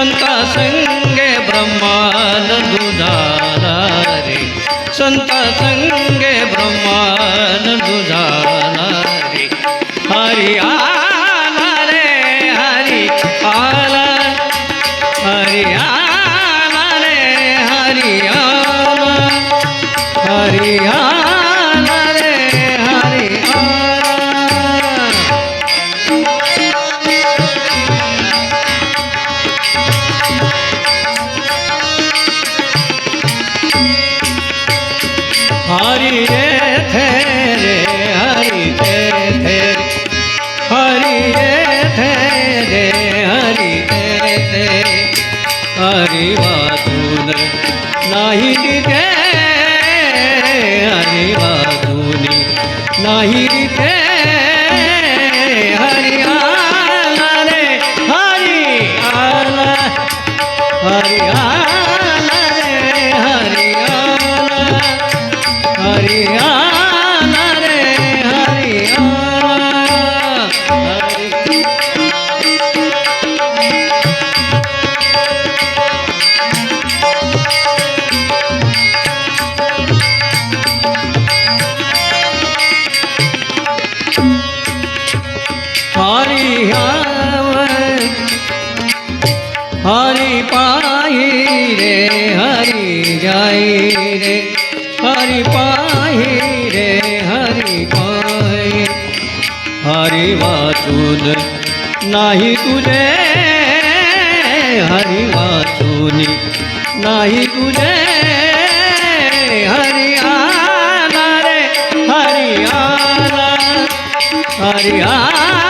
संता संगे ब्रह्मानंद दुधाला रे। संत वाचून नाही હરિ પાહી રે હરિ જાય રે હરિ પાહી રે હરિ પાહી હરિ વાચુન નાહી તુજે હરિ વાચુની નાહી તુજે હરિયાલા રે હરિયાલા હરિયાલા રે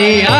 हरिया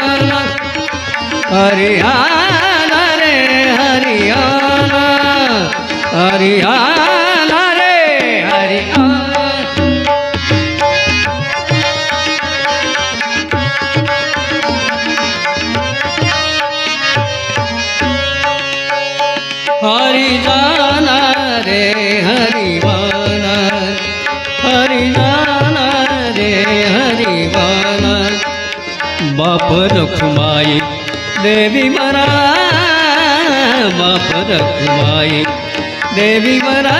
હરિયાલા રે હરિયાલા હરિયાલા રે હરિયાલા હરિજાના રે હરિવાના. હરિજાના રે હરિવાના. બાપ રખુમાઈ દેવી મરા બાપ રખુમાઈ દેવી મરા